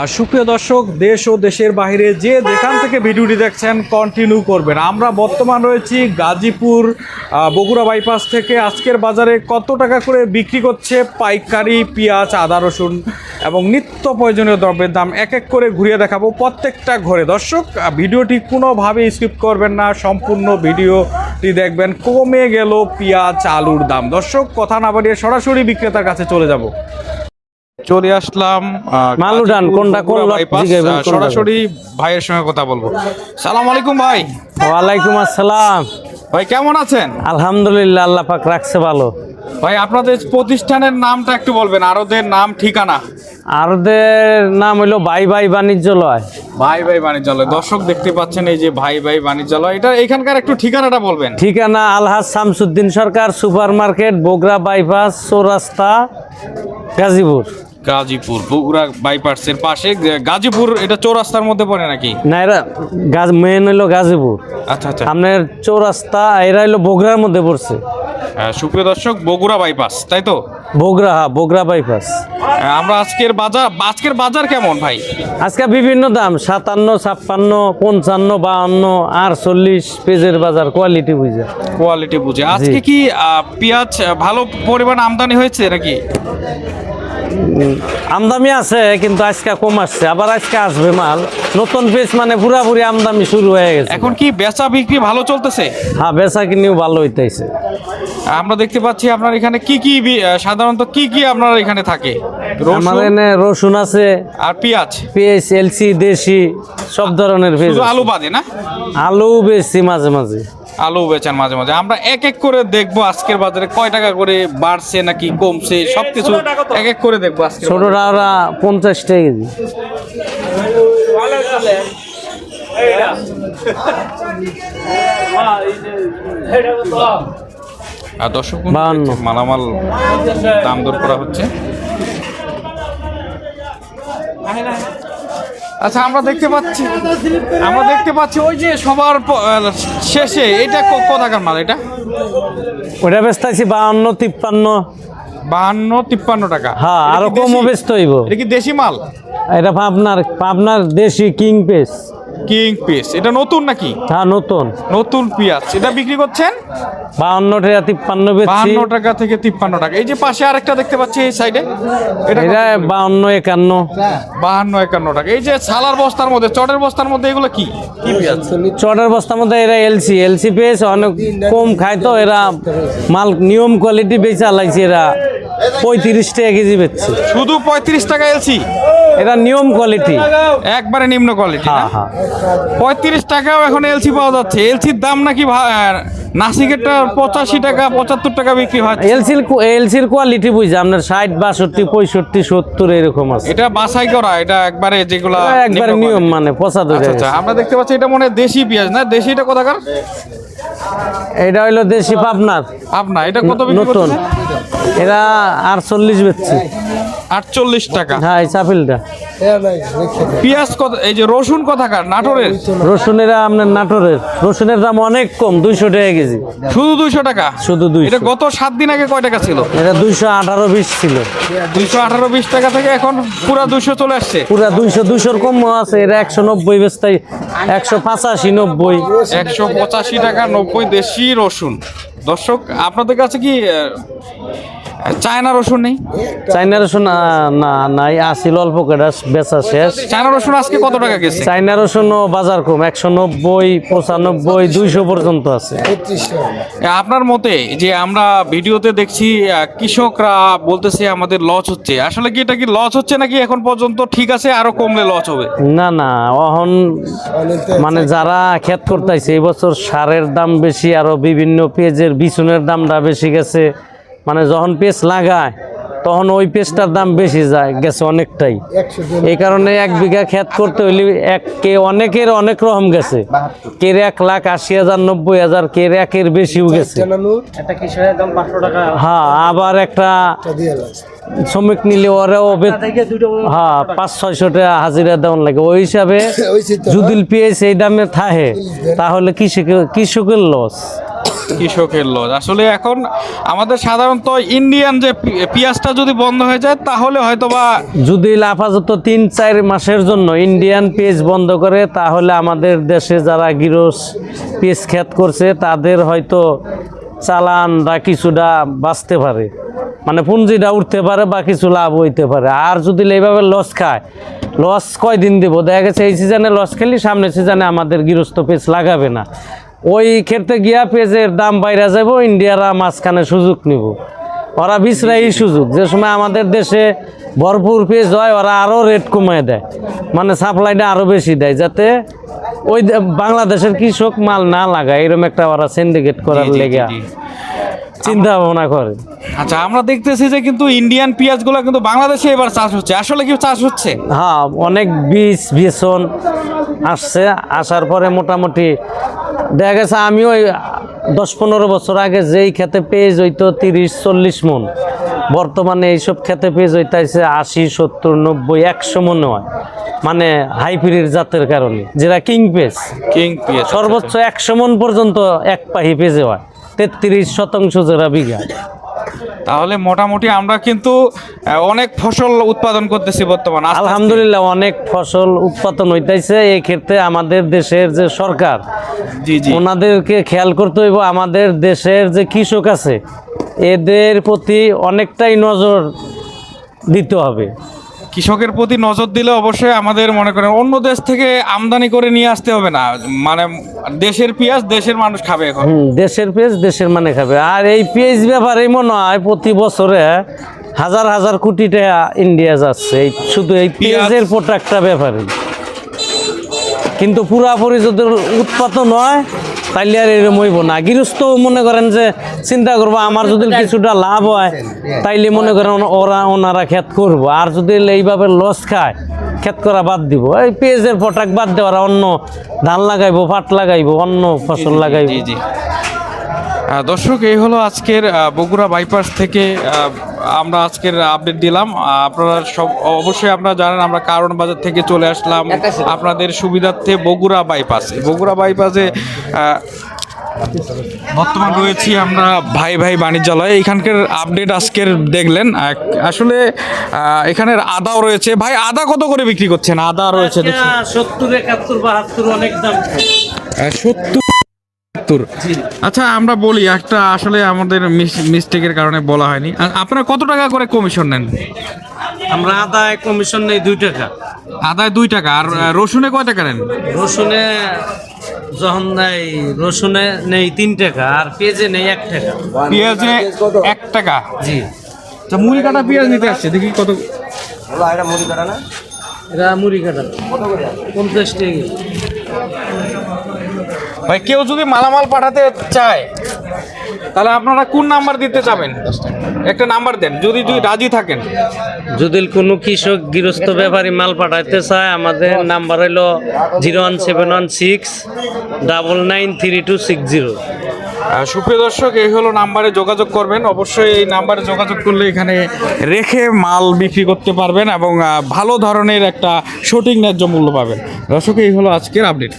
আর সুপ্রিয় দর্শক, দেশ ও দেশের বাইরে যে যেখান থেকে ভিডিওটি দেখছেন কন্টিনিউ করবেন। আমরা বর্তমান রয়েছি গাজীপুর বগুড়া বাইপাস থেকে। আজকের বাজারে কত টাকা করে বিক্রি করছে? পাইকারি, পেঁয়াজ, আদা, রসুন এবং নিত্য প্রয়োজনীয় দ্রব্যের দাম এক এক করে ঘুরিয়ে দেখাবো প্রত্যেকটা ঘরে। দর্শক ভিডিওটি কোনোভাবে স্কিপ করবেন না। সম্পূর্ণ ভিডিওটি দেখবেন। কমে গেল পেঁয়াজ, আলুর দাম। দর্শক, কথা না বাড়িয়ে সরাসরি বিক্রেতার কাছে চলে যাব। চলে আসলাম আহ, মাল উঠান, গাজীপুর কোনটা কোনটা? সরাসরি ভাইয়ের সঙ্গে কথা বলব। সালাম আলাইকুম ভাই। ওয়ালাইকুম আসসালাম। ভাই কেমন আছেন? আলহামদুলিল্লাহ আল্লাহ পাক রাখছে ভালো। ভাই আপনাদের প্রতিষ্ঠানের নামটা একটু বলবেন আরদের নাম ঠিকানা? আরদের নাম হইল ভাই ভাই বাণিজ্যলয়। ভাই ভাই বাণিজ্যালয়। দর্শক দেখতে পাচ্ছেন এই যে ভাই ভাই বাণিজ্যালয় এটা এখানকার একটু ঠিকানাটা বলবেন। ঠিকানা Alhaj Shamsuddin Sarkar super market Bogura bypass চৌরাস্তা গাজীপুর। গাজীপুর বগুড়া বাইপাসের পাশে। গাজীপুর এটা চৌরাস্তার মধ্যে পড়ে নাকি? না এরা গাজ মেন হইল গাজীপুর। আচ্ছা আচ্ছা। আপনার চৌরাস্তা এরা হইল বগুড়ার মধ্যে পড়ছে। সুপ্রিয় দর্শক বগুড়া বাইপাস তাই তো? বগুড়া হ্যাঁ বগুড়া বাইপাস আমরা আজকের বাজার আজকের বাজার কেমন ভাই? আজকে বিভিন্ন দাম সাতান্ন ছাপ্পান্ন পঞ্চান্ন বাহান্ন আটচল্লিশ পেজের বাজার কোয়ালিটি বুঝে। কোয়ালিটি বুঝে। আজকে কি পেঁয়াজ ভালো পরিমাণ আমদানি হয়েছে নাকি? আমদামি আছে কিন্তু আজকে কম আসছে। আবার আজকে আসবে মাল। নতুন পেজ মানে পুরাপুরি আমদামি শুরু হয়ে গেছে। এখন কি বেচা বিক্রি ভালো চলতেছে? হ্যাঁ বেচা কিনেও ভালো হইতেছে। আমরা দেখতে পাচ্ছি আপনার এখানে কি কি সাধারণত কি কি আপনার এখানে থাকে? আমার রসুন রসুন আছে আর পেঁয়াজ? পেঁয়াজ এলসি দেশি সব ধরনের পেঁয়াজ আলু বাদে না? আলু বেশি মাঝে মাঝে। আলু বেচান মাঝে মাঝে। আমরা এক এক করে দেখব আজকের বাজারে কয় টাকা করে বাড়ছে নাকি কমছে সবকিছু এক এক করে দেখব আজকে ছোটরা ওরা পঞ্চাশ টাকা কেজি। আর দর্শক মালামাল দাম দর করা হচ্ছে। আচ্ছা আমরা দেখতে পাচ্ছি। আমরা দেখতে পাচ্ছি ওই যে সবার শেষে এটা কোথাকার মাল এটা? ওটা বেচতেছি বাহান্ন তিপ্পান্ন। বাহান্ন তিপ্পান্ন টাকা। হ্যাঁ আরও কমও? বেচতে হইব। এটা কি দেশি মাল? এটা পাবনার পাবনার দেশি কিং পেস। King piece. এটা নতুন নাকি? হ্যাঁ নতুন। নতুন পেঁয়াজ। এটা বিক্রি করছেন? বাহান্ন টাকা তিপ্পান্ন বাহান্ন টাকা থেকে তিপ্পান্ন টাকা। এই যে পাশে আরেকটা দেখতে পাচ্ছি এই সাইডে। এটা বাহান্ন একান্ন। বাহান্ন একান্ন টাকা। এই যে ছালার বস্তার মধ্যে চটের বস্তার মধ্যে এগুলো কি? কি পেঁয়াজ? চটের বস্তার মধ্যে এরা এলসি। এলসি পেয়েছে অনেক কম খায় তো এরা মাল নিয়ম কোয়ালিটি বেচা লাগছে এরা। পঁয়ত্রিশ টাকা কেজি বেচছে। শুধু পঁয়ত্রিশ টাকা এলসি? এটা নিয়ম কোয়ালিটি একবারে নিম্ন কোয়ালিটি হ্যাঁ হ্যাঁ। পঁয়ত্রিশ টাকাও এখন এলসি পাওয়া যাচ্ছে। এলসির দাম নাকি নাসিকেরটা পঁচাশি টাকা পঁচাত্তর টাকা বিক্রি হয়। এলসির এলসির কোয়ালিটি বুঝছে আপনার ষাট বাষট্টি পঁয়ষট্টি সত্তর এরকম আছে। এটা বাছাই করা এটা একবারে যেগুলা একবারে নিয়ম মানে পঁচাত্তর আচ্ছা আচ্ছা আমরা দেখতে পাচ্ছি এটা মনে দেশি পেঁয়াজ না? দেশিটা কোথাকার? এটা হইল দেশি পাবনার। আপনার এটা কত নতুন। এরা আটচল্লিশ বেচছে। আটচল্লিশ টাকা। হ্যাঁ এই চাপিলটা পেঁয়াজ কত এই যে রসুন কোথাকার? নাটোরের? রসুনের আপনার নাটোরের। রসুনের দাম অনেক কম দুইশো টাকা কেজি। শুধু দুইশো টাকা? শুধু দুইশো। এটা গত সাত দিন আগে কয় টাকা ছিল? এটা দুইশো আঠারো বিশ ছিল। দুইশো আঠারো বিশ টাকা থেকে এখন পুরা দুইশো চলে আসছে। পুরা দুইশো দুইশোর কম আছে এটা একশো নব্বই বেচতাই একশো পঁচাশি নব্বই। একশো পঁচাশি টাকা নব্বই দেশি রসুন। দর্শক আপনাদের কাছে কি চায়না রসুন নেই? চাইনা রসুন না নাই আসিল অল্প কেটা বেচা শেষ। চায়না রসুন আজকে কত টাকা গেছে চাইনা রসুনও বাজার কম একশো নব্বই পঁচানব্বই দুইশো পর্যন্ত আছে। আপনার মতে যে আমরা ভিডিওতে দেখছি কৃষকরা বলতেছে আমাদের লস হচ্ছে। আসলে কি এটা কি লস হচ্ছে নাকি এখন পর্যন্ত ঠিক আছে আরও কমলে লস হবে? না না অহন মানে যারা ক্ষেত করতেছে এই বছর সারের দাম বেশি আরও বিভিন্ন পেঁয়াজের বিচুনের দামটা বেশি গেছে। মানে যখন পেস লাগায় তখন ওই পেঁয়াজটার দাম বেশি যায় গেছে অনেকটাই। এই কারণে এক বিঘা ক্ষেত করতে হইলে এক কে অনেকের অনেক রকম গেছে। কের এক লাখ আশি হাজার নব্বই হাজার কের একের বেশিও গেছে। হ্যাঁ আবার একটা শ্রমিক নিলে ওরাও হ্যাঁ পাঁচ ছয়শো টাকা হাজিরা দেওয়ান লাগে। ওই হিসাবে যদি পেঁয়াজ এই দামে থাকে তাহলে কৃষকের কৃষকের লস কৃষকের লস আসলে এখন আমাদের সাধারণত ইন্ডিয়ান যে পেঁয়াজটা যদি বন্ধ হয়ে যায়, তাহলে হয়তো বা যদি আপাতত তিন, চার মাসের জন্য ইন্ডিয়ান পেজ বন্ধ করে, তাহলে আমাদের দেশে যারা গিরস পেজ খ্যাত করছে, তাদের হয়তো চালান বা কিছুটা বাঁচতে পারে। মানে পুঁজিটা উঠতে পারে বা কিছু লাভ হইতে পারে। আর যদি এইভাবে লস খায়, লস কয়দিন দেবো? দেখা গেছে এই সিজনে লস খেলি, সামনের সিজনে আমাদের গৃহস্থ পেজ লাগাবে না। ওই ক্ষেত্রে গিয়া পেজের দাম বাইরে যাব ইন্ডিয়ারা মাঝখানে সুযোগ নিব। ওরা বিচরাই সুযোগ। যে সময় আমাদের দেশে ভরপুর পেজ হয় ওরা আরও রেট কমিয়ে দেয়। মানে সাপ্লাইটা আরও বেশি দেয় যাতে ওই বাংলাদেশের কৃষক মাল না লাগায়। এরকম একটা ওরা সিন্ডিকেট করার লেগে চিন্তা ভাবনা করে। আচ্ছা আমরা দেখতেছি যে কিন্তু ইন্ডিয়ান পেঁয়াজগুলো কিন্তু বাংলাদেশে এবার চাষ হচ্ছে। আসলে কি চাষ হচ্ছে? হ্যাঁ অনেক বীজ বেসন আসছে। আসার পরে মোটামুটি দেখা গেছে আমিও ওই দশ পনেরো বছর আগে যেই খেতে পেয়ে হইতো তিরিশ চল্লিশ মন বর্তমানে এইসব খেতে পেয়ে হইতেছে আশি সত্তর নব্বই একশো মন হয়। মানে হাইব্রিড জাতের কারণে যেটা কিং পেস কিং পেস সর্বোচ্চ একশো মন পর্যন্ত এক পাহি পেজে হয় তেত্রিশ শতাংশ যেটা বিঘা। তাহলে মোটামুটি আমরা কিন্তু অনেক ফসল উৎপাদন করতেছি বর্তমান। আলহামদুলিল্লাহ অনেক ফসল উৎপাদন হইতেছে এই ক্ষেত্রে আমাদের দেশের যে সরকার জি জি। ওনাদেরকে খেয়াল করতে হইব আমাদের দেশের যে কৃষক আছে এদের প্রতি অনেকটাই নজর দিতে হবে। কৃষকের প্রতি নজর দিলে অবশ্যই আমাদের মনে করেন অন্য দেশ থেকে আমদানি করে নিয়ে আসতে হবে না। মানে দেশের পেঁয়াজ দেশের মানুষ খাবে এখন। দেশের পেঁয়াজ দেশের মানে খাবে। আর এই পেঁয়াজ ব্যাপারেই মনে হয় প্রতি বছরে হাজার হাজার কোটি টাকা ইন্ডিয়া যাচ্ছে। এই শুধু এই পেঁয়াজের প্রোডাক্টটা ব্যাপারে কিন্তু পুরাপুরি যদি উৎপাদন হয় তাইলে আর এরকম হইব না। গৃহস্থ মনে করেন যে চিন্তা করব আমার যদি কিছুটা লাভ হয় তাইলে মনে করেন ওরা ওনারা খেত করব। আর যদি এইভাবে লস খায় খেত করা বাদ দিব। এই পেঁয়াজের পটাক বাদ দেওয়ার অন্য ধান লাগাইবো পাট লাগাইবো অন্য ফসল লাগাইবো। দর্শক এই হলো আজকের বগুড়া বাইপাস থেকে আমরা আজকের আপডেট দিলাম। আপনারা সব অবশ্যই আপনারা জানেন আমরা কারণ বাজার থেকে চলে আসলাম আপনাদের সুবিধার্থে বগুড়া বাইপাসে। বগুড়া বাইপাসে বর্তমান রয়েছি আমরা ভাই ভাই বাণিজ্যালয়। এখানকার আপডেট আজকের দেখলেন। আসলে এখানের আদাও রয়েছে। ভাই আদা কত করে বিক্রি করছেন? আদা রয়েছে সত্তর একাত্তর বাহাত্তর অনেক দাম। সত্তর সত্তর। আচ্ছা আমরা বলি একটা আসলে আমাদের মিস্টেকের কারণে বলা হয়নি। আপনারা কত টাকা করে কমিশন নেন? আমরা আদায় কমিশন নেই দুই টাকা। আদায় দুই টাকা আর রসুনে কয় টাকা নেন? রসুনে যখন নেই রসুনে নেই তিন টাকা আর পেঁয়াজে নেই এক টাকা। পেঁয়াজে এক টাকা? জি। আচ্ছা মুড়ি কাটা পেঁয়াজ নিতে আসছে দেখি কত এরা মুড়ি কাটা পঞ্চাশ টাকা। ভাই কেউ যদি মালামাল পাঠাতে চায় তাহলে আপনারা কোন নাম্বার দিতে চাবেন একটা নাম্বার দেন যদি যদি রাজি থাকেন। যদি কোনো কৃষক গৃহস্থ ব্যাপারী মাল পাঠাইতে চায় আমাদের নাম্বার হলো zero one seven one six double nine three two six zero. সুপ্রিয় দর্শক এই হলো নাম্বারে যোগাযোগ করবেন। অবশ্যই এই নাম্বারে যোগাযোগ করলে এখানে রেখে মাল বিক্রি করতে পারবেন এবং ভালো ধরনের একটা সঠিক ন্যায্য মূল্য পাবেন। দর্শক এই হলো আজকের আপডেট।